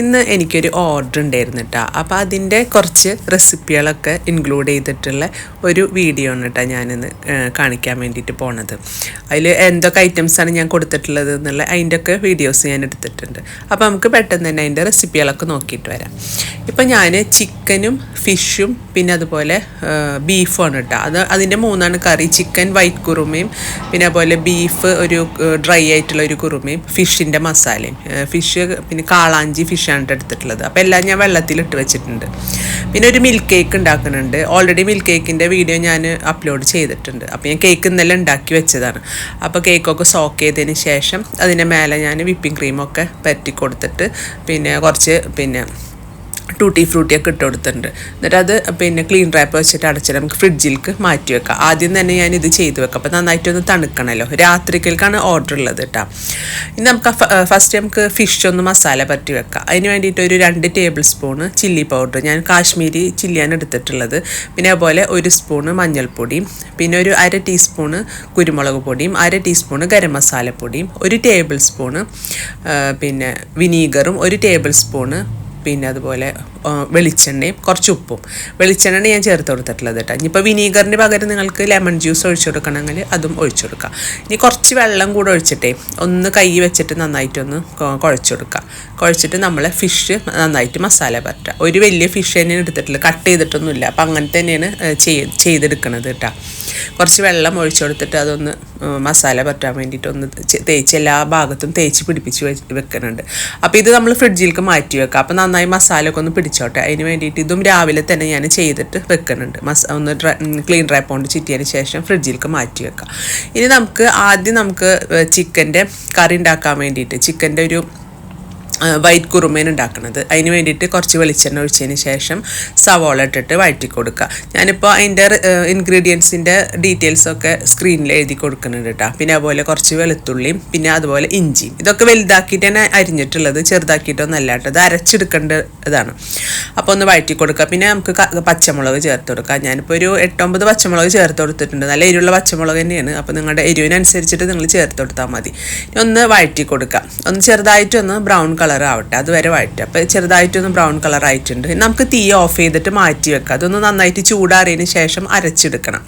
ഇന്ന് എനിക്കൊരു ഓർഡർ ഉണ്ടായിരുന്നു കേട്ടോ അപ്പോൾ അതിന്റെ കുറച്ച് റെസിപ്പികളൊക്കെ ഇൻക്ലൂഡ് ചെയ്തിട്ടുള്ള ഒരു വീഡിയോ ആണ് കേട്ടോ ഞാനിന്ന് കാണിക്കാൻ വേണ്ടിയിട്ട് പോണത്. അതിൽ എന്തൊക്കെ ഐറ്റംസാണ് ഞാൻ കൊടുത്തിട്ടുള്ളത് എന്നുള്ള അതിന്റെയൊക്കെ വീഡിയോസ് ഞാൻ എടുത്തിട്ടുണ്ട്. അപ്പോൾ നമുക്ക് പെട്ടെന്ന് തന്നെ അതിന്റെ റെസിപ്പികളൊക്കെ നോക്കിയിട്ട് വരാം. ഇപ്പോൾ ഞാൻ ചിക്കനും ഫിഷും പിന്നെ അതുപോലെ ബീഫുമാണ് കേട്ടോ അത് അതിന്റെ മൂന്നാണ് കറി. ചിക്കൻ വൈറ്റ് കുറുമയും പിന്നെ അതുപോലെ ബീഫ് ഒരു ഡ്രൈ ആയിട്ടുള്ള ഒരു കുറുമയും ഫിഷിന്റെ മസാലയും. ഫിഷ് പിന്നെ കാളാഞ്ചി ഫിഷാണ് എടുത്തിട്ടുള്ളത്. അപ്പോൾ എല്ലാം ഞാൻ വെള്ളത്തിലിട്ട് വെച്ചിട്ടുണ്ട്. പിന്നെ ഒരു മിൽക്ക് കേക്ക് ഉണ്ടാക്കുന്നുണ്ട്. ഓൾറെഡി മിൽക്ക് കേക്കിന്റെ വീഡിയോ ഞാൻ അപ്ലോഡ് ചെയ്തിട്ടുണ്ട്. അപ്പോൾ ഞാൻ കേക്ക് ഇന്നലെ ഉണ്ടാക്കി വെച്ചതാണ്. അപ്പോൾ കേക്കൊക്കെ സോക്ക് ചെയ്തതിന് ശേഷം അതിന്റെ മേലെ ഞാൻ വിപ്പിംഗ് ക്രീമൊക്കെ പറ്റി കൊടുത്തിട്ട് പിന്നെ കുറച്ച് പിന്നെ ടൂട്ടി ഫ്രൂട്ടിയൊക്കെ ഇട്ട് കൊടുത്തിട്ടുണ്ട്. എന്നിട്ട് അത് പിന്നെ ക്ലീൻ റാപ്പ് വെച്ചിട്ട് അടച്ചിട്ട് നമുക്ക് ഫ്രിഡ്ജിലേക്ക് മാറ്റി വെക്കാം. ആദ്യം തന്നെ ഞാൻ ഇത് ചെയ്ത് വെക്കാം. അപ്പോൾ നന്നായിട്ടൊന്ന് തണുക്കണമല്ലോ രാത്രിക്കൽക്കാണ് ഓർഡർ ഉള്ളത് കേട്ടോ ഇനി നമുക്ക് ഫസ്റ്റ് നമുക്ക് ഫിഷ് ഒന്ന് മസാല പറ്റി വെക്കാം. അതിന് വേണ്ടിയിട്ട് ഒരു രണ്ട് ടേബിൾ സ്പൂണ് ചില്ലി പൗഡർ ഞാൻ കാശ്മീരി ചില്ലിയാണ് എടുത്തിട്ടുള്ളത്. പിന്നെ അതുപോലെ ഒരു സ്പൂണ് മഞ്ഞൾപ്പൊടിയും പിന്നെ ഒരു അര ടീസ്പൂണ് കുരുമുളക് പൊടിയും അര ടീസ്പൂണ് ഗരം മസാലപ്പൊടിയും ഒരു ടേബിൾ സ്പൂണ് പിന്നെ വിനീഗറും ഒരു ടേബിൾ സ്പൂണ് പിന്നെ അതുപോലെ വെളിച്ചെണ്ണയും കുറച്ച് ഉപ്പും. വെളിച്ചെണ്ണ ഞാൻ ചേർത്ത് കൊടുത്തിട്ടുള്ളത് കേട്ടോ. ഇനിയിപ്പോൾ വിനീഗറിന് പകരം നിങ്ങൾക്ക് ലെമൺ ജ്യൂസ് ഒഴിച്ചു കൊടുക്കണമെങ്കിൽ അതും ഒഴിച്ചു കൊടുക്കുക ഇനി കുറച്ച് വെള്ളം കൂടെ ഒഴിച്ചിട്ടേ ഒന്ന് കൈ വെച്ചിട്ട് നന്നായിട്ടൊന്ന് കുഴച്ചു കൊടുക്കുക കുഴച്ചിട്ട് നമ്മൾ ഫിഷ് നന്നായിട്ട് മസാല പറ്റുക ഒരു വലിയ ഫിഷ് തന്നെയാണ് എടുത്തിട്ടുള്ളത്. കട്ട് ചെയ്തിട്ടൊന്നുമില്ല. അപ്പം അങ്ങനെ തന്നെയാണ് ചെയ്ത് ചെയ് ചെയ്തെടുക്കണത് കേട്ടോ. കുറച്ച് വെള്ളം ഒഴിച്ചു കൊടുത്തിട്ട് അതൊന്ന് മസാല പറ്റാൻ വേണ്ടിയിട്ട് ഒന്ന് തേച്ച് എല്ലാ ഭാഗത്തും തേച്ച് പിടിപ്പിച്ച് വെക്കുന്നുണ്ട്. അപ്പോൾ ഇത് നമ്മൾ ഫ്രിഡ്ജിലേക്ക് മാറ്റി വെക്കാം. അപ്പോൾ നന്നായി മസാല ഒക്കെ ഒന്ന് പിടിച്ചോട്ടെ. അതിന് വേണ്ടിയിട്ട് ഇതും രാവിലെ തന്നെ ഞാൻ ചെയ്തിട്ട് വെക്കുന്നുണ്ട്. മസ ഒന്ന് ക്ലീൻ ഡ്രൈ കൊണ്ട് ചിറ്റിയതിന് ശേഷം ഫ്രിഡ്ജിലേക്ക് മാറ്റി വെക്കാം. ഇനി നമുക്ക് ആദ്യം നമുക്ക് ചിക്കന്റെ കറി ഉണ്ടാക്കാൻ വേണ്ടിയിട്ട് ചിക്കന്റെ ഒരു വൈറ്റ് കുറുമേൻ ഉണ്ടാക്കുന്നത് അതിന് വേണ്ടിയിട്ട് കുറച്ച് വെളിച്ചെണ്ണ ഒഴിച്ചതിന് ശേഷം സവോള ഇട്ടിട്ട് വഴറ്റി കൊടുക്കുക. ഞാനിപ്പോൾ അതിന്റെ ഇൻഗ്രീഡിയൻസിന്റെ ഡീറ്റെയിൽസൊക്കെ സ്ക്രീനിൽ എഴുതി കൊടുക്കുന്നുണ്ട് കേട്ടോ പിന്നെ അതുപോലെ കുറച്ച് വെളുത്തുള്ളിയും പിന്നെ അതുപോലെ ഇഞ്ചിയും. ഇതൊക്കെ വലുതാക്കിയിട്ട് തന്നെ അരിഞ്ഞിട്ടുള്ളത് ചെറുതാക്കിയിട്ടൊന്നല്ല കേട്ടോ ഇത് അരച്ചെടുക്കേണ്ടതാണ്. അപ്പോൾ ഒന്ന് വഴറ്റി കൊടുക്കുക. പിന്നെ നമുക്ക് പച്ചമുളക് ചേർത്ത് കൊടുക്കാം ഞാനിപ്പോൾ ഒരു എട്ടൊമ്പത് പച്ചമുളക് ചേർത്ത് കൊടുത്തിട്ടുണ്ട്. നല്ല എരിവുള്ള പച്ചമുളക് തന്നെയാണ്. അപ്പോൾ നിങ്ങളുടെ എരിവിനനുസരിച്ചിട്ട് നിങ്ങൾ ചേർത്ത് കൊടുത്താൽ മതി. ഒന്ന് വഴറ്റി കൊടുക്കുക. ഒന്ന് ചെറുതായിട്ടൊന്ന് ബ്രൗൺ കളർ ആവട്ടെ അതുവരെ വഴറ്റുക അപ്പോൾ ചെറുതായിട്ടൊന്ന് ബ്രൗൺ കളർ ആയിട്ടുണ്ട് നമുക്ക് തീ ഓഫ് ചെയ്തിട്ട് മാറ്റി വെക്കുക അതൊന്ന് നന്നായിട്ട് ചൂടാറിയതിന് ശേഷം അരച്ചെടുക്കണം.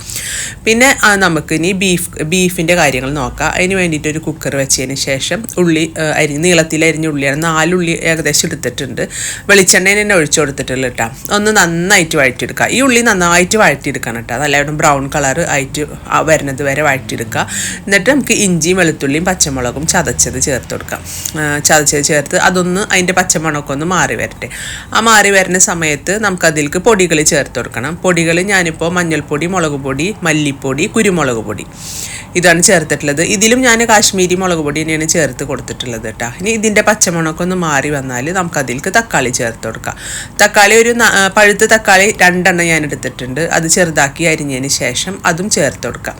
പിന്നെ നമുക്ക് ഇനി ബീഫ് ബീഫിന്റെ കാര്യങ്ങൾ നോക്കാം. അതിന് വേണ്ടിയിട്ട് ഒരു കുക്കർ വെച്ചതിന് ശേഷം ഉള്ളി അരി നീളത്തിൽ അരിഞ്ഞ ഉള്ളിയാണ്. നാലുള്ളി ഏകദേശം എടുത്തിട്ടുണ്ട്. വെളിച്ചെണ്ണയിൽ തന്നെ ഒഴിച്ചു കൊടുത്തിട്ടുള്ള കേട്ടോ. ഒന്ന് നന്നായിട്ട് വഴറ്റിയെടുക്കുക ഈ ഉള്ളി നന്നായിട്ട് വഴറ്റിയെടുക്കണം കേട്ടോ. നല്ലവണ്ണം ബ്രൗൺ കളർ ആയിട്ട് വരുന്നത് വരെ വഴറ്റിയെടുക്കുക. എന്നിട്ട് നമുക്ക് ഇഞ്ചിയും വെളുത്തുള്ളിയും പച്ചമുളകും ചതച്ചത് ചേർത്ത് കൊടുക്കാം. ചതച്ചത് ചേർത്ത് അതൊന്ന് അതിന്റെ പച്ചമണമൊക്കെ ഒന്ന് മാറി വരട്ടെ. ആ മാറി വരുന്ന സമയത്ത് നമുക്ക് അതിലേക്ക് പൊടികൾ ചേർത്ത് കൊടുക്കണം. പൊടികൾ ഞാനിപ്പോൾ മഞ്ഞൾപ്പൊടി മുളക് പൊടി മല്ലിപ്പൊടി കുരുമുളക് പൊടി ഇതാണ് ചേർത്തിട്ടുള്ളത്. ഇതിലും ഞാൻ കാശ്മീരി മുളക് പൊടി തന്നെയാണ് ചേർത്ത് കൊടുത്തിട്ടുള്ളത് കേട്ടോ. ഇനി ഇതിന്റെ പച്ചമണമൊക്കെ ഒന്ന് മാറി വന്നാൽ നമുക്ക് അതിലേക്ക് തക്കാളി ചേർത്ത് കൊടുക്കാം. തക്കാളി ഒരു പഴുത്ത തക്കാളി രണ്ടെണ്ണം ഞാൻ എടുത്തിട്ടുണ്ട്. അത് ചെറുതാക്കി അരിഞ്ഞതിന് ശേഷം അതും ചേർത്ത് കൊടുക്കാം.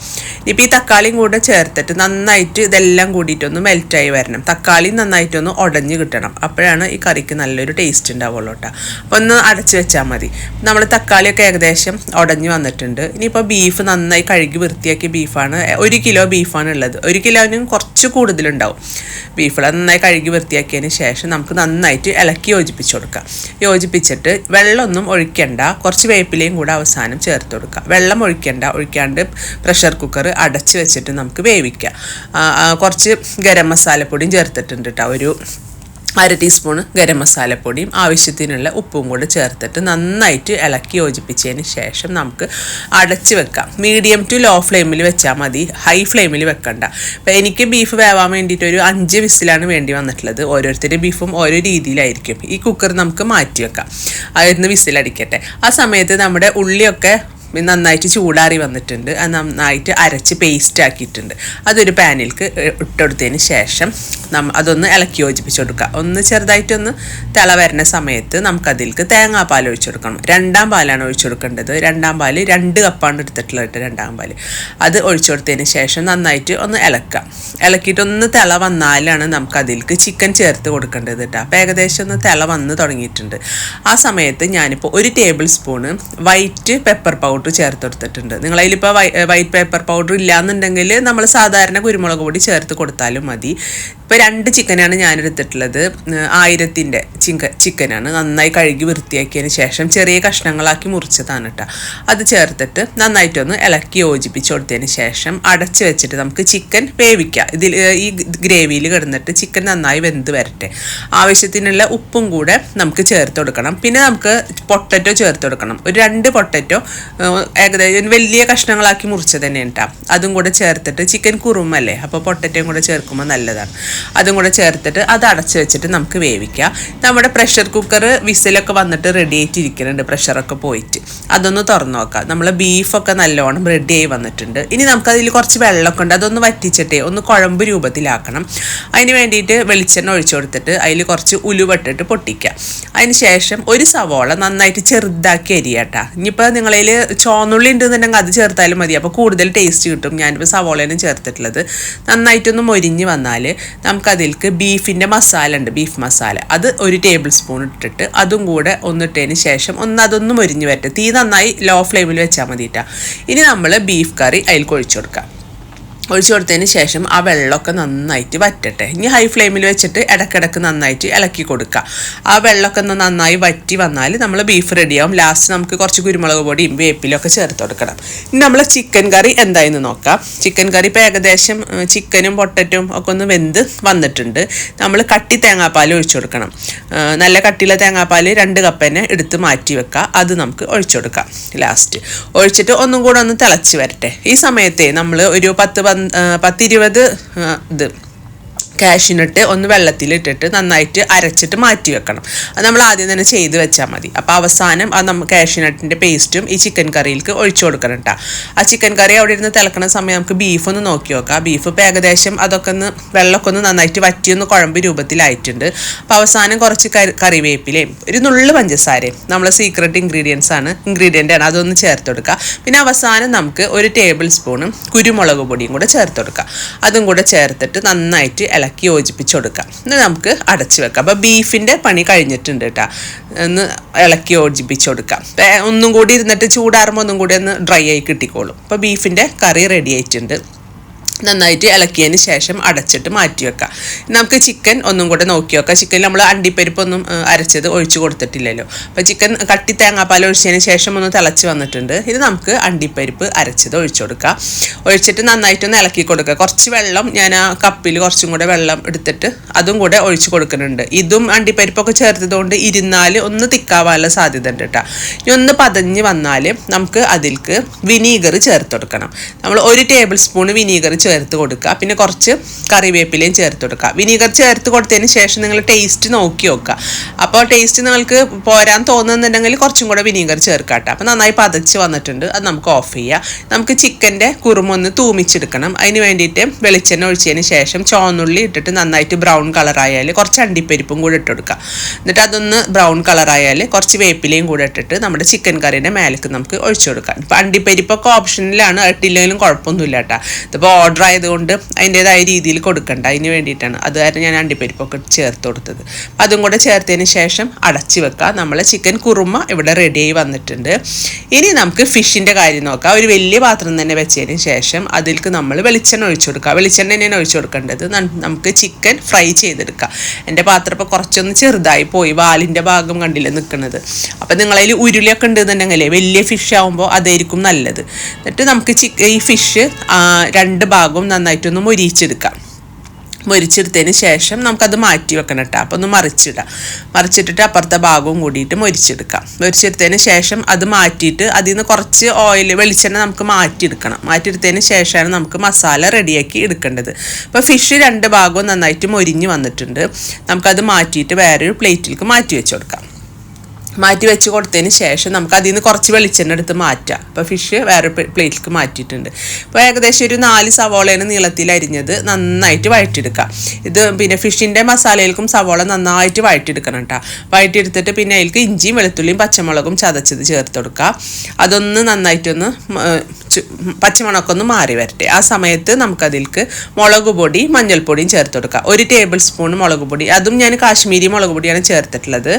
ഇപ്പോൾ ഈ തക്കാളിയും കൂടെ ചേർത്തിട്ട് നന്നായിട്ട് ഇതെല്ലാം കൂടിയിട്ടൊന്ന് മെൽറ്റായി വരണം. തക്കാളി നന്നായിട്ടൊന്ന് ഉടഞ്ഞ് കിട്ടണം. അപ്പോഴാണ് ഈ കറിക്ക് നല്ലൊരു ടേസ്റ്റ് ഉണ്ടാവുള്ളൂ കേട്ടോ അപ്പോൾ ഒന്ന് അടച്ച് വെച്ചാൽ മതി. നമ്മൾ തക്കാളിയൊക്കെ ഏകദേശം ഉടഞ്ഞു വന്നിട്ടുണ്ട്. ഇനിയിപ്പോൾ ബീഫ് നന്നായി കഴുകി വൃത്തിയാക്കിയ ബീഫാണ് ഒരു കിലോ ബീഫാണ് ഉള്ളത്. ഒരു കിലോനും കുറച്ച് കൂടുതലുണ്ടാവും. ബീഫിൽ നന്നായി കഴുകി വൃത്തിയാക്കിയതിന് ശേഷം നമുക്ക് നന്നായിട്ട് ഇളക്കി യോജിപ്പിച്ച് കൊടുക്കാം. യോജിപ്പിച്ചിട്ട് വെള്ളമൊന്നും ഒഴിക്കേണ്ട. കുറച്ച് വേപ്പിലയും കൂടെ അവസാനം ചേർത്ത് കൊടുക്കുക വെള്ളം ഒഴിക്കേണ്ട. ഒഴിക്കാണ്ട് പ്രഷർ കുക്കർ അടച്ച് വെച്ചിട്ട് നമുക്ക് വേവിക്കാം. കുറച്ച് ഗരം മസാലപ്പൊടിയും ചേർത്തിട്ടുണ്ട് കേട്ടോ ഒരു അര ടീസ്പൂൺ ഗരം മസാലപ്പൊടിയും ആവശ്യത്തിനുള്ള ഉപ്പും കൂടെ ചേർത്തിട്ട് നന്നായിട്ട് ഇളക്കി യോജിപ്പിച്ചതിന് ശേഷം നമുക്ക് അടച്ച് വെക്കാം. മീഡിയം ടു ലോ ഫ്ലെയിമിൽ വെച്ചാൽ മതി. ഹൈ ഫ്ലെയിമിൽ വെക്കണ്ട. അപ്പം എനിക്ക് ബീഫ് വേവാൻ വേണ്ടിയിട്ട് ഒരു അഞ്ച് വിസിലാണ് വേണ്ടി വന്നിട്ടുള്ളത്. ഓരോരുത്തരുടെ ബീഫും ഓരോ രീതിയിലായിരിക്കും. ഈ കുക്കർ നമുക്ക് മാറ്റി വെക്കാം. അതിന് വിസിലടിക്കട്ടെ. ആ സമയത്ത് നമ്മുടെ ഉള്ളിയൊക്കെ നന്നായിട്ട് ചൂടാറി വന്നിട്ടുണ്ട്. അത് നന്നായിട്ട് അരച്ച് പേസ്റ്റ് ആക്കിയിട്ടുണ്ട്. അതൊരു പാനിൽക്ക് ഇട്ടെടുത്തതിന് ശേഷം നമ്മ അതൊന്ന് ഇളക്കി യോജിപ്പിച്ച് കൊടുക്കുക. ഒന്ന് ചെറുതായിട്ടൊന്ന് തിള വരുന്ന സമയത്ത് നമുക്കതിലേക്ക് തേങ്ങാപ്പാൽ ഒഴിച്ചു കൊടുക്കണം. രണ്ടാം പാലാണ് ഒഴിച്ചു കൊടുക്കേണ്ടത്. രണ്ടാം പാൽ രണ്ട് കപ്പാണ് എടുത്തിട്ടുള്ളത് രണ്ടാം പാൽ. അത് ഒഴിച്ചു കൊടുത്തതിന് ശേഷം നന്നായിട്ട് ഒന്ന് ഇളക്കുക. ഇളക്കിയിട്ട് ഒന്ന് തിള വന്നാലാണ് നമുക്കതിൽക്ക് ചിക്കൻ ചേർത്ത് കൊടുക്കേണ്ടത് കേട്ടോ. അപ്പോൾ ഏകദേശം ഒന്ന് തിള വന്ന് തുടങ്ങിയിട്ടുണ്ട്. ആ സമയത്ത് ഞാനിപ്പോൾ ഒരു tablespoon white pepper powder powder ചേർത്ത് കൊടുത്തിട്ടുണ്ട് നിങ്ങളതിലിപ്പോൾ വൈറ്റ് പേപ്പർ പൗഡർ ഇല്ലാന്നുണ്ടെങ്കിൽ നമ്മൾ സാധാരണ കുരുമുളക് പൊടി ചേർത്ത് കൊടുത്താലും മതി. ഇപ്പോൾ രണ്ട് ചിക്കനാണ് ഞാൻ എടുത്തിട്ടുള്ളത് ആയിരത്തിന്റെ ചിക്ക ചിക്കനാണ്. നന്നായി കഴുകി വൃത്തിയാക്കിയതിന് ശേഷം ചെറിയ കഷ്ണങ്ങളാക്കി മുറിച്ചതാണ് കേട്ടോ അത് ചേർത്തിട്ട് നന്നായിട്ടൊന്ന് ഇളക്കി യോജിപ്പിച്ച് കൊടുത്തതിന് ശേഷം അടച്ച് വെച്ചിട്ട് നമുക്ക് ചിക്കൻ വേവിക്കാം. ഇതിൽ ഈ ഗ്രേവിയിൽ കിടന്നിട്ട് ചിക്കൻ നന്നായി വെന്ത് വരട്ടെ. ആവശ്യത്തിനുള്ള ഉപ്പും കൂടെ നമുക്ക് ചേർത്ത് കൊടുക്കണം. പിന്നെ നമുക്ക് പൊട്ടറ്റോ ചേർത്ത് കൊടുക്കണം. ഒരു രണ്ട് പൊട്ടറ്റോ ഏകദേശം വലിയ കഷ്ണങ്ങളാക്കി മുറിച്ചത് തന്നെ കേട്ടോ അതും കൂടെ ചേർത്തിട്ട് ചിക്കൻ കുറുമല്ലേ അപ്പോൾ പൊട്ടറ്റയും കൂടെ ചേർക്കുമ്പോൾ നല്ലതാണ്. അതും കൂടെ ചേർത്തിട്ട് അത് അടച്ച് വെച്ചിട്ട് നമുക്ക് വേവിക്കാം. നമ്മുടെ പ്രഷർ കുക്കർ വിസിലൊക്കെ വന്നിട്ട് റെഡി ആയിട്ട് ഇരിക്കുന്നുണ്ട് പ്രഷറൊക്കെ പോയിട്ട്. അതൊന്ന് തുറന്നു നോക്കാം. നമ്മൾ ബീഫൊക്കെ നല്ലോണം റെഡി ആയി വന്നിട്ടുണ്ട്. ഇനി നമുക്കതിൽ കുറച്ച് വെള്ളമൊക്കെ ഉണ്ട്. അതൊന്ന് വറ്റിച്ചിട്ടേ ഒന്ന് കുഴമ്പ് രൂപത്തിലാക്കണം. അതിന് വേണ്ടിയിട്ട് വെളിച്ചെണ്ണ ഒഴിച്ചു കൊടുത്തിട്ട് അതിൽ കുറച്ച് ഉലുവട്ടിട്ട് പൊട്ടിക്കുക അതിന് ശേഷം ഒരു സവോള നന്നായിട്ട് ചെറുതാക്കി അരിയാട്ടാ ഇനിയിപ്പോൾ നിങ്ങളതിൽ ചോന്നുള്ളി ഉണ്ടെന്നുണ്ടെങ്കിൽ അത് ചേർത്താലും മതി. അപ്പോൾ കൂടുതൽ ടേസ്റ്റ് കിട്ടും. ഞാനിപ്പോൾ സവോളേനും ചേർത്തിട്ടുള്ളത്. നന്നായിട്ടൊന്ന് മൊരിഞ്ഞ് വന്നാൽ നമുക്കതിലേക്ക് ബീഫിന്റെ മസാല ഉണ്ട്. ബീഫ് മസാല. അത് ഒരു ടേബിൾ സ്പൂൺ ഇട്ടിട്ട് അതും കൂടെ ഒന്നിട്ടതിന് ശേഷം ഒന്ന് അതൊന്ന് മൊരിഞ്ഞ് വരട്ടെ. തീ നന്നായി ലോ ഫ്ലെയിമിൽ വെച്ചാൽ മതിയിട്ടാ ഇനി നമ്മൾ ബീഫ് കറി അതിൽ കൊഴിച്ചു കൊടുക്കാം. ഒഴിച്ചു കൊടുത്തതിന് ശേഷം ആ വെള്ളമൊക്കെ നന്നായിട്ട് വറ്റട്ടെ. ഇനി ഹൈ ഫ്ലെയിമിൽ വെച്ചിട്ട് ഇടക്കിടക്ക് നന്നായിട്ട് ഇളക്കി കൊടുക്കുക ആ വെള്ളമൊക്കെ ഒന്ന് നന്നായി വറ്റി വന്നാൽ നമ്മൾ ബീഫ് റെഡിയാവും ലാസ്റ്റ് നമുക്ക് കുറച്ച് കുരുമുളക് പൊടിയും വേപ്പിലും ഒക്കെ ചേർത്ത് കൊടുക്കണം. ഇനി നമ്മൾ ചിക്കൻ കറി എന്തായെന്ന് നോക്കാം. ചിക്കൻ കറി ഇപ്പോൾ ഏകദേശം ചിക്കനും പൊട്ടറ്റും ഒക്കെ ഒന്ന് വെന്ത് വന്നിട്ടുണ്ട്. നമ്മൾ കട്ടി തേങ്ങാപ്പാൽ ഒഴിച്ചു കൊടുക്കണം. നല്ല കട്ടിയുള്ള തേങ്ങാപ്പാൽ രണ്ട് കപ്പ് തന്നെ എടുത്ത് മാറ്റി വെക്കുക അത് നമുക്ക് ഒഴിച്ചു കൊടുക്കാം. ലാസ്റ്റ് ഒഴിച്ചിട്ട് ഒന്നും കൂടെ ഒന്ന് തിളച്ച് വരട്ടെ. ഈ സമയത്തെ നമ്മൾ ഒരു പത്ത് പത്തിരുപത് ഇത്. കാഷ്യൂനട്ട് ഒന്ന് വെള്ളത്തിലിട്ടിട്ട് നന്നായിട്ട് അരച്ചിട്ട് മാറ്റി വെക്കണം. അത് നമ്മൾ ആദ്യം തന്നെ ചെയ്ത് വെച്ചാൽ മതി. അപ്പോൾ അവസാനം ആ നമ്മൾ കാഷ്യൂനട്ടിന്റെ പേസ്റ്റും ഈ ചിക്കൻ കറിയിലേക്ക് ഒഴിച്ചു കൊടുക്കണം കേട്ടോ ആ ചിക്കൻ കറി അവിടെ ഇരുന്ന് തിളക്കണ സമയം നമുക്ക് ബീഫ് ഒന്ന് നോക്കി നോക്കാം. ബീഫ് ഇപ്പോൾ ഏകദേശം അതൊക്കെ ഒന്ന് വെള്ളമൊക്കെ ഒന്ന് നന്നായിട്ട് വറ്റിയൊന്ന് കുഴമ്പ് രൂപത്തിലായിട്ടുണ്ട്. അപ്പോൾ അവസാനം കുറച്ച് കറി കറിവേപ്പിലയും ഒരു നുള്ളു പഞ്ചസാരയും നമ്മൾ സീക്രട്ട് ഇൻഗ്രീഡിയൻസ് ആണ് ഇൻഗ്രീഡിയന്റ് ആണ് അതൊന്ന് ചേർത്ത് കൊടുക്കുക. പിന്നെ അവസാനം നമുക്ക് ഒരു ടേബിൾ സ്പൂണും കുരുമുളക് പൊടിയും കൂടെ ചേർത്ത് കൊടുക്കുക. അതും കൂടെ ചേർത്തിട്ട് നന്നായിട്ട് ഇളക്കി യോജിപ്പിച്ച് കൊടുക്കാം എന്നിട്ട് നമുക്ക് അടച്ചു വെക്കാം. അപ്പോൾ ബീഫിന്റെ പണി കഴിഞ്ഞിട്ടുണ്ട് കേട്ടോ. ഒന്ന് ഇളക്കി യോജിപ്പിച്ച് കൊടുക്കാം ഒന്നും കൂടി ഇരുന്നിട്ട് ചൂടാറുമ്പോൾ ഒന്നും കൂടി ഒന്ന് ഡ്രൈ ആയി കിട്ടിക്കോളും. അപ്പോൾ ബീഫിന്റെ കറി റെഡി ആയിട്ടുണ്ട്. നന്നായിട്ട് ഇളക്കിയതിന് ശേഷം അടച്ചിട്ട് മാറ്റി വെക്കാം. നമുക്ക് ചിക്കൻ ഒന്നും കൂടെ നോക്കി വെക്കാം. ചിക്കൻ നമ്മൾ അണ്ടിപ്പരിപ്പൊന്നും അരച്ചത് ഒഴിച്ചു കൊടുത്തിട്ടില്ലല്ലോ. അപ്പോൾ ചിക്കൻ കട്ടി തേങ്ങാപ്പാൽ ഒഴിച്ചതിന് ശേഷം ഒന്ന് തിളച്ച് വന്നിട്ടുണ്ട്. ഇത് നമുക്ക് അണ്ടിപ്പരിപ്പ് അരച്ചത് ഒഴിച്ചു കൊടുക്കാം. ഒഴിച്ചിട്ട് നന്നായിട്ടൊന്ന് ഇളക്കി കൊടുക്കുക. കുറച്ച് വെള്ളം ഞാൻ ആ കപ്പിൽ കുറച്ചും കൂടെ വെള്ളം എടുത്തിട്ട് അതും കൂടെ ഒഴിച്ചു കൊടുക്കുന്നുണ്ട്. ഇതും അണ്ടിപ്പരിപ്പൊക്കെ ചേർത്തതുകൊണ്ട് ഇരുന്നാൽ ഒന്ന് തിക്കാവാനുള്ള സാധ്യത ഉണ്ട് കേട്ടോ ഇനി ഒന്ന് പതഞ്ഞ് വന്നാൽ നമുക്ക് അതിൽക്ക് വിനീഗർ ചേർത്ത് കൊടുക്കണം. നമ്മൾ ഒരു ടേബിൾ സ്പൂൺ വിനീഗർ ചേർത്ത് കൊടുക്കുക. പിന്നെ കുറച്ച് കറിവേപ്പിലയും ചേർത്ത് കൊടുക്കുക. വിനീഗർ ചേർത്ത് കൊടുത്തതിന് ശേഷം നിങ്ങൾ ടേസ്റ്റ് നോക്കി നോക്കുക. അപ്പോൾ ടേസ്റ്റ് നിങ്ങൾക്ക് പോരാൻ തോന്നുന്നുണ്ടെങ്കിൽ കുറച്ചും കൂടെ വിനീഗർ ചേർക്കാട്ടെ അപ്പോൾ നന്നായി പതച്ച് വന്നിട്ടുണ്ട്. അത് നമുക്ക് ഓഫ് ചെയ്യാം. നമുക്ക് ചിക്കന്റെ കുറുമൊന്ന് തൂമിച്ചെടുക്കണം. അതിന് വേണ്ടിയിട്ട് വെളിച്ചെണ്ണ ഒഴിച്ചതിന് ശേഷം ചോന്നുള്ളി ഇട്ടിട്ട് നന്നായിട്ട് ബ്രൗൺ കളറായാൽ കുറച്ച് അണ്ടിപ്പരിപ്പും കൂടെ ഇട്ട് കൊടുക്കുക. എന്നിട്ട് അതൊന്ന് ബ്രൗൺ കളറായാൽ കുറച്ച് വേപ്പിലയും കൂടെ ഇട്ടിട്ട് നമ്മുടെ ചിക്കൻ കറീന്റെ മേലേക്ക് നമുക്ക് ഒഴിച്ചു കൊടുക്കാം. ഇപ്പോൾ അണ്ടിപ്പരിപ്പൊക്കെ ഓപ്ഷനിലാണ് ഇട്ടില്ലെങ്കിലും കുഴപ്പമൊന്നുമില്ല കേട്ടോ. ഇതിപ്പോൾ ഓർഡർ ആയതുകൊണ്ട് അതിന്റെതായ രീതിയിൽ കൊടുക്കണ്ട. അതിന് വേണ്ടിയിട്ടാണ്. അത് കാരണം ഞാൻ അണ്ടിപ്പരിപ്പൊക്കെ ചേർത്ത് കൊടുത്തത്. അതും കൂടെ ചേർത്തതിന് ശേഷം അടച്ചു വെക്കുക നമ്മൾ ചിക്കൻ കുറുമ ഇവിടെ റെഡിയായി വന്നിട്ടുണ്ട്. ഇനി നമുക്ക് ഫിഷിന്റെ കാര്യം നോക്കാം. ഒരു വലിയ പാത്രം തന്നെ വെച്ചതിന് ശേഷം അതിലേക്ക് നമ്മൾ വെളിച്ചെണ്ണ ഒഴിച്ചു കൊടുക്കുക വെളിച്ചെണ്ണ തന്നെയാണ് ഒഴിച്ചു കൊടുക്കേണ്ടത്. നമുക്ക് ചിക്കൻ ഫ്രൈ ചെയ്തെടുക്കാം. എന്റെ പാത്രം ഇപ്പോൾ കുറച്ചൊന്ന് ചെറുതായി പോയി. വാലിന്റെ ഭാഗം കണ്ടില്ല നിൽക്കുന്നത്. അപ്പോൾ നിങ്ങളതിൽ ഉരുളിയൊക്കെ ഉണ്ടെന്നുണ്ടെങ്കിൽ വലിയ ഫിഷ് ആകുമ്പോൾ അതായിരിക്കും നല്ലത്. എന്നിട്ട് നമുക്ക് ഈ ഫിഷ് രണ്ട് ഭാഗവും നന്നായിട്ടൊന്ന് മൊരിച്ചെടുക്കാം. മൊരിച്ചെടുത്തതിന് ശേഷം നമുക്കത് മാറ്റി വെക്കണം കേട്ടോ. അപ്പോൾ ഒന്ന് മറിച്ചിടാം മറിച്ചിട്ടിട്ട് അപ്പുറത്തെ ഭാഗവും കൂടിയിട്ട് മൊരിച്ചെടുക്കാം. മൊരിച്ചെടുത്തതിന് ശേഷം അത് മാറ്റിയിട്ട് അതിൽ നിന്ന് കുറച്ച് ഓയിൽ വെളിച്ചെണ്ണ നമുക്ക് മാറ്റിയെടുക്കണം. മാറ്റിയെടുത്തതിന് ശേഷമാണ് നമുക്ക് മസാല റെഡിയാക്കി എടുക്കേണ്ടത്. അപ്പോൾ ഫിഷ് രണ്ട് ഭാഗവും നന്നായിട്ട് മൊരിഞ്ഞ് വന്നിട്ടുണ്ട്. നമുക്കത് മാറ്റിയിട്ട് വേറൊരു പ്ലേറ്റിലേക്ക് മാറ്റി വെച്ച് കൊടുക്കാം. മാറ്റി വെച്ച് കൊടുത്തതിന് ശേഷം നമുക്ക് അതിൽ നിന്ന് കുറച്ച് വെളിച്ചെണ്ണ എടുത്ത് മാറ്റാം. അപ്പോൾ ഫിഷ് വേറെ പ്ലേറ്റിലേക്ക് മാറ്റിയിട്ടുണ്ട്. അപ്പോൾ ഏകദേശം ഒരു നാല് സവോളയാണ് നീളത്തിൽ അരിഞ്ഞത്. നന്നായിട്ട് വഴറ്റിയെടുക്കുക ഇത് പിന്നെ ഫിഷിന്റെ മസാലയിലേക്കും സവോള നന്നായിട്ട് വഴറ്റിയെടുക്കണം കേട്ടോ വഴറ്റിയെടുത്തിട്ട് പിന്നെ അതിലേക്ക് ഇഞ്ചിയും വെളുത്തുള്ളിയും പച്ചമുളകും ചതച്ചത് ചേർത്ത് കൊടുക്കുക അതൊന്ന് നന്നായിട്ടൊന്ന് പച്ചമുളകൊക്കെ ഒന്ന് മാറി വരട്ടെ. ആ സമയത്ത് നമുക്കതിലേക്ക് മുളക് പൊടി മഞ്ഞൾപ്പൊടിയും ചേർത്ത് കൊടുക്കുക ഒരു ടേബിൾ സ്പൂൺ മുളക് പൊടി. അതും ഞാൻ കാശ്മീരി മുളക് പൊടിയാണ് ചേർത്തിട്ടുള്ളത്.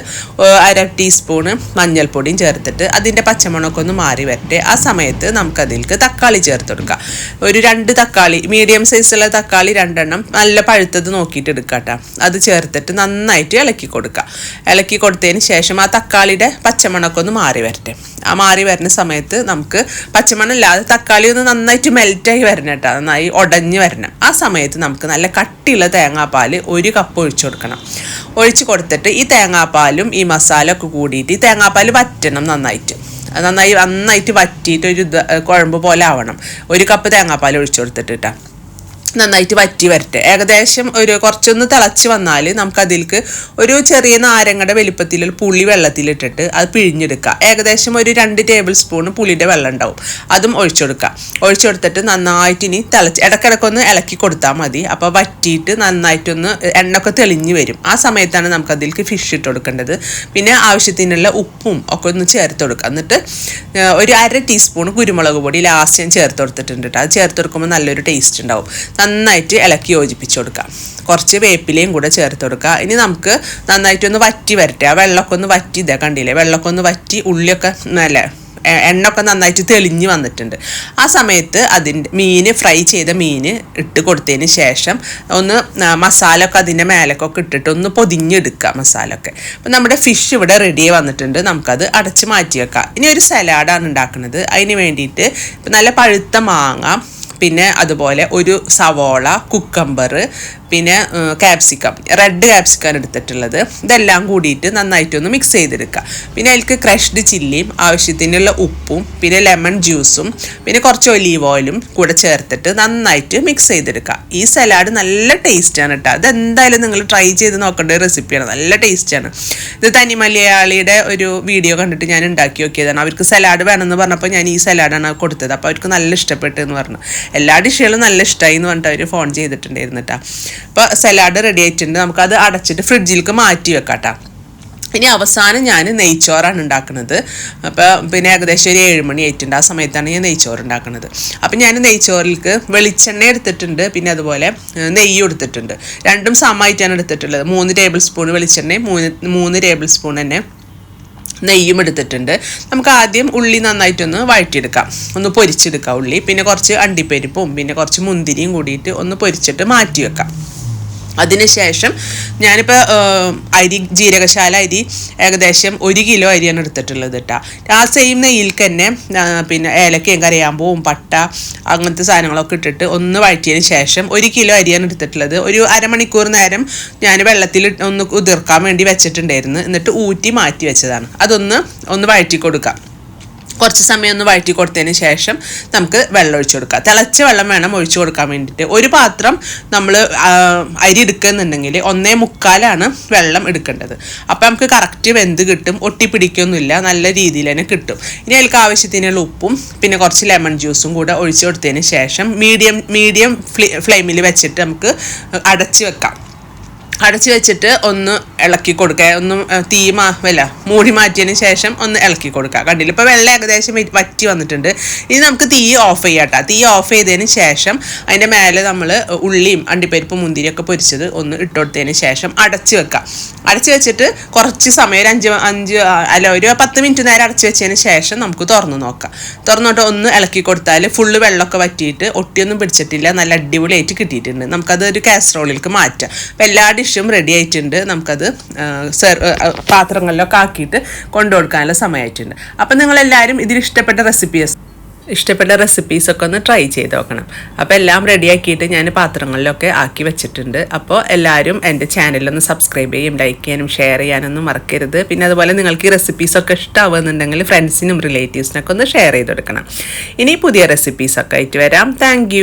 അര ടീസ്പൂൺ ടീസ്പൂണ് മഞ്ഞൾപ്പൊടിയും ചേർത്തിട്ട് അതിന്റെ പച്ചമണമൊക്കെ ഒന്ന് മാറി വരട്ടെ. ആ സമയത്ത് നമുക്കതിലേക്ക് തക്കാളി ചേർത്ത് കൊടുക്കാം. ഒരു രണ്ട് തക്കാളി മീഡിയം സൈസുള്ള തക്കാളി രണ്ടെണ്ണം നല്ല പഴുത്തത് നോക്കിയിട്ട് എടുക്കാട്ടോ അത് ചേർത്തിട്ട് നന്നായിട്ട് ഇളക്കി കൊടുക്കുക ഇളക്കി കൊടുത്തതിന് ശേഷം ആ തക്കാളിയുടെ പച്ചമണമൊക്കെ ഒന്ന് മാറി വരട്ടെ. ആ മാറി വരുന്ന സമയത്ത് നമുക്ക് പച്ചമണം ഇല്ലാതെ തക്കാളി ഒന്ന് നന്നായിട്ട് മെൽറ്റായി വരണം കേട്ടോ നന്നായി ഉടഞ്ഞ് വരണം. ആ സമയത്ത് നമുക്ക് നല്ല കട്ടിയുള്ള തേങ്ങാപ്പാൽ ഒരു കപ്പ് ഒഴിച്ചു കൊടുക്കണം. ഒഴിച്ചു കൊടുത്തിട്ട് ഈ തേങ്ങാപ്പാലും ഈ മസാല ഒക്കെ കൂടിയിട്ട് തേങ്ങാപ്പാൽ വറ്റണം നന്നായിട്ട്. നന്നായി നന്നായിട്ട് വറ്റിയിട്ട് ഒരു കുഴമ്പ് പോലെ ആവണം. ഒരു കപ്പ് തേങ്ങാപ്പാൽ ഒഴിച്ചു കൊടുത്തിട്ട് നന്നായിട്ട് വറ്റി വരട്ടെ. ഏകദേശം ഒരു കുറച്ചൊന്ന് തിളച്ച് വന്നാൽ നമുക്ക് അതിലേക്ക് ഒരു ചെറിയ നാരങ്ങയുടെ വലിപ്പത്തിൽ പുളി വെള്ളത്തിലിട്ടിട്ട് അത് പിഴിഞ്ഞെടുക്കുക. ഏകദേശം ഒരു രണ്ട് ടേബിൾ സ്പൂൺ പുളിയുടെ വെള്ളം ഉണ്ടാവും. അതും ഒഴിച്ചെടുക്കുക ഒഴിച്ചെടുത്തിട്ട് നന്നായിട്ട് ഇനി തിളച്ച് ഇടക്കിടക്കൊന്ന് ഇളക്കി കൊടുത്താൽ മതി. അപ്പോൾ വറ്റിയിട്ട് നന്നായിട്ടൊന്ന് എണ്ണൊക്കെ തെളിഞ്ഞ് വരും. ആ സമയത്താണ് നമുക്ക് അതിലേക്ക് ഫിഷ് ഇട്ട് കൊടുക്കേണ്ടത്. പിന്നെ ആവശ്യത്തിനുള്ള ഉപ്പും ഒക്കെ ഒന്ന് ചേർത്ത് കൊടുക്കുക. എന്നിട്ട് ഒരു അര ടീസ്പൂൺ കുരുമുളക് പൊടി ലാസ്റ്റ് ഞാൻ ചേർത്ത് കൊടുത്തിട്ടുണ്ട് കേട്ടോ അത് ചേർത്ത് കൊടുക്കുമ്പോൾ നല്ലൊരു ടേസ്റ്റ് ഉണ്ടാവും. നന്നായിട്ട് ഇളക്കി യോജിപ്പിച്ച് കൊടുക്കാം കുറച്ച് വേപ്പിലയും കൂടെ ചേർത്ത് കൊടുക്കുക. ഇനി നമുക്ക് നന്നായിട്ട് ഒന്ന് വറ്റി വരട്ടെ. ആ വെള്ളമൊക്കെ ഒന്ന് വറ്റി ഇതാ കണ്ടില്ലേ? വെള്ളമൊക്കെ ഒന്ന് വറ്റി ഉള്ളിയൊക്കെ നല്ല എണ്ണൊക്കെ നന്നായിട്ട് തെളിഞ്ഞ് വന്നിട്ടുണ്ട്. ആ സമയത്ത് അതിന്റെ മീൻ ഫ്രൈ ചെയ്ത മീൻ ഇട്ട് കൊടുത്തതിന് ശേഷം ഒന്ന് മസാല ഒക്കെ അതിന്റെ മേലക്കൊക്കെ ഇട്ടിട്ട് ഒന്ന് പൊതിഞ്ഞെടുക്കുക മസാല ഒക്കെ അപ്പം നമ്മുടെ ഫിഷ് ഇവിടെ റെഡി വന്നിട്ടുണ്ട്. നമുക്കത് അടച്ച് മാറ്റി വെക്കാം. ഇനി ഒരു സലാഡാണ് ഉണ്ടാക്കുന്നത്. അതിന് വേണ്ടിയിട്ട് നല്ല പഴുത്ത മാങ്ങ പിന്നെ അതുപോലെ ഒരു സവോള കുക്കമ്പർ പിന്നെ ക്യാപ്സിക്കം റെഡ് ക്യാപ്സിക്കം എടുത്തിട്ടുള്ളത്. ഇതെല്ലാം കൂടിയിട്ട് നന്നായിട്ടൊന്ന് മിക്സ് ചെയ്തെടുക്കുക. പിന്നെ അതിൽക്ക് ക്രഷ്ഡ് ചില്ലിയും ആവശ്യത്തിനുള്ള ഉപ്പും പിന്നെ ലെമൺ ജ്യൂസും പിന്നെ കുറച്ച് ഒലീവ് ഓയിലും കൂടെ ചേർത്തിട്ട് നന്നായിട്ട് മിക്സ് ചെയ്തെടുക്കുക. ഈ സലാഡ് നല്ല ടേസ്റ്റാണ് കേട്ടോ അതെന്തായാലും നിങ്ങൾ ട്രൈ ചെയ്ത് നോക്കേണ്ട ഒരു റെസിപ്പിയാണ് നല്ല ടേസ്റ്റാണ് ഇത് തനി മലയാളിയുടെ ഒരു വീഡിയോ കണ്ടിട്ട് ഞാൻ ഉണ്ടാക്കി നോക്കിയതാണ്. അവർക്ക് സലാഡ് വേണമെന്ന് പറഞ്ഞപ്പോൾ ഞാൻ ഈ സലാഡാണ് കൊടുത്തത്. അപ്പോൾ അവർക്ക് നല്ല ഇഷ്ടപ്പെട്ടു എന്ന് പറഞ്ഞു. എല്ലാ ഡിഷുകളും നല്ല ഇഷ്ടമായി എന്ന് പറഞ്ഞിട്ട് അവർ ഫോൺ ചെയ്തിട്ടുണ്ടായിരുന്നു കേട്ടോ അപ്പോൾ സലാഡ് റെഡി ആയിട്ടുണ്ട്. നമുക്കത് അടച്ചിട്ട് ഫ്രിഡ്ജിലേക്ക് മാറ്റി വെക്കാം ഇനി അവസാനം ഞാൻ നെയ്ച്ചോറാണ് ഉണ്ടാക്കുന്നത്. അപ്പോൾ പിന്നെ ഏകദേശം ഒരു ഏഴ് മണി ആയിട്ടുണ്ട്. ആ സമയത്താണ് ഞാൻ നെയ്ച്ചോറ് ഉണ്ടാക്കുന്നത്. അപ്പം ഞാൻ നെയ്ച്ചോറിലേക്ക് വെളിച്ചെണ്ണ എടുത്തിട്ടുണ്ട്. പിന്നെ അതുപോലെ നെയ്യ് നെയ്യും എടുത്തിട്ടുണ്ട് രണ്ടും സമമായിട്ടാണ് എടുത്തിട്ടുള്ളത്. മൂന്ന് ടേബിൾ സ്പൂൺ വെളിച്ചെണ്ണയും മൂന്ന് മൂന്ന് ടേബിൾ സ്പൂൺ തന്നെ. നെയ്യും എടുത്തിട്ടുണ്ട്. നമുക്ക് ആദ്യം ഉള്ളി നന്നായിട്ടൊന്ന് വഴറ്റിയെടുക്കാം. ഒന്ന് പൊരിച്ചെടുക്കാം ഉള്ളി. പിന്നെ കുറച്ച് അണ്ടിപ്പരിപ്പും പിന്നെ കുറച്ച് മുന്തിരിയും കൂടിയിട്ട് ഒന്ന് പൊരിച്ചിട്ട് മാറ്റി വെക്കാം അതിനുശേഷം ഞാനിപ്പോൾ അരി ജീരകശാല അരി ഏകദേശം ഒരു കിലോ അരിയാണ് എടുത്തിട്ടുള്ളത് കേട്ടോ ആ സെയിം നെയ്യിൽ തന്നെ പിന്നെ ഏലക്കയും കരയാമ്പൂവും പട്ട അങ്ങനത്തെ സാധനങ്ങളൊക്കെ ഇട്ടിട്ട് ഒന്ന് വഴറ്റിയതിന് ശേഷം ഒരു കിലോ അരിയാണ് എടുത്തിട്ടുള്ളത്. ഒരു അരമണിക്കൂർ നേരം ഞാൻ വെള്ളത്തിൽ ഒന്ന് ഉതിർക്കാൻ വേണ്ടി വെച്ചിട്ടുണ്ടായിരുന്നു. എന്നിട്ട് ഊറ്റി മാറ്റി വെച്ചതാണ്. അതൊന്ന് ഒന്ന് വഴറ്റി കൊടുക്കാം കുറച്ച് സമയം ഒന്ന് വഴറ്റി കൊടുത്തതിന് ശേഷം നമുക്ക് വെള്ളം ഒഴിച്ചു കൊടുക്കാം. തിളച്ച വെള്ളം വേണം ഒഴിച്ചു കൊടുക്കാൻ വേണ്ടിയിട്ട്. ഒരു പാത്രം നമ്മൾ അരി എടുക്കുന്നുണ്ടെങ്കിൽ ഒന്നേ മുക്കാലാണ് വെള്ളം എടുക്കേണ്ടത്. അപ്പോൾ നമുക്ക് കറക്റ്റ് വെന്ത് കിട്ടും ഒട്ടിപ്പിടിക്കൊന്നുമില്ല നല്ല രീതിയിൽ തന്നെ കിട്ടും. ഇനി അതിൽക്ക് ആവശ്യത്തിനുള്ള ഉപ്പും പിന്നെ കുറച്ച് ലെമൺ ജ്യൂസും കൂടെ ഒഴിച്ചു കൊടുത്തതിന് ശേഷം മീഡിയം മീഡിയം ഫ്ലെയിമിൽ വെച്ചിട്ട് നമുക്ക് അടച്ച് വെക്കാം. അടച്ചു വെച്ചിട്ട് ഒന്ന് ഇളക്കി കൊടുക്കുക ഒന്ന് തീ മാ വല്ല മൂടി മാറ്റിയതിന് ശേഷം ഒന്ന് ഇളക്കി കൊടുക്കുക കണ്ടില്ല? ഇപ്പോൾ വെള്ളം ഏകദേശം വറ്റി- വന്നിട്ടുണ്ട്. ഇനി നമുക്ക് തീ ഓഫ് ചെയ്യാം കേട്ടോ തീ ഓഫ് ചെയ്തതിന് ശേഷം അതിന്റെ മേലെ നമ്മൾ ഉള്ളിയും അണ്ടിപ്പരിപ്പും മുന്തിരിയൊക്കെ പൊരിച്ചത് ഒന്ന് ഇട്ട് കൊടുത്തതിന് ശേഷം അടച്ചു വെക്കാം. അടച്ചു വെച്ചിട്ട് കുറച്ച് സമയം ഒരു അഞ്ച് അഞ്ച് അല്ല ഒരു പത്ത് മിനിറ്റ് നേരം അടച്ചു വെച്ചതിന് ശേഷം നമുക്ക് തുറന്നു നോക്കാം. തുറന്നോട്ട് ഒന്ന് ഇളക്കി കൊടുത്താൽ ഫുള്ള് വെള്ളമൊക്കെ വറ്റിയിട്ട് ഒട്ടിയൊന്നും പിടിച്ചിട്ടില്ല. നല്ല അടിപൊളിയായിട്ട് കിട്ടിയിട്ടുണ്ട്. നമുക്കത് ഒരു കാസറോളിലേക്ക് മാറ്റാം. അപ്പോൾ എല്ലാ ഡിഷും റെഡി ആയിട്ടുണ്ട്. നമുക്കത് പാത്രങ്ങളിലൊക്കെ ആക്കിയിട്ട് കൊണ്ടുകൊടുക്കാനുള്ള സമയമായിട്ടുണ്ട്. അപ്പം നിങ്ങളെല്ലാവരും ഇതിൽ ഇഷ്ടപ്പെട്ട റെസിപ്പീസ് ഇഷ്ടപ്പെട്ട റെസിപ്പീസൊക്കെ ഒന്ന് ട്രൈ ചെയ്ത് നോക്കണം. അപ്പോൾ എല്ലാം റെഡിയാക്കിയിട്ട് ഞാൻ പാത്രങ്ങളിലൊക്കെ ആക്കി വെച്ചിട്ടുണ്ട്. അപ്പോൾ എല്ലാവരും എന്റെ ചാനലൊന്ന് സബ്സ്ക്രൈബ് ചെയ്യും ലൈക്ക് ചെയ്യാനും ഷെയർ ചെയ്യാനൊന്നും മറക്കരുത്. പിന്നെ അതുപോലെ നിങ്ങൾക്ക് ഈ റെസിപ്പീസൊക്കെ ഇഷ്ടമാവുന്നുണ്ടെങ്കിൽ ഫ്രണ്ട്സിനും റിലേറ്റീവ്സിനൊക്കെ ഒന്ന് ഷെയർ ചെയ്ത് കൊടുക്കണം. ഇനി പുതിയ റെസിപ്പീസൊക്കെ ആയിട്ട് വരാം. താങ്ക്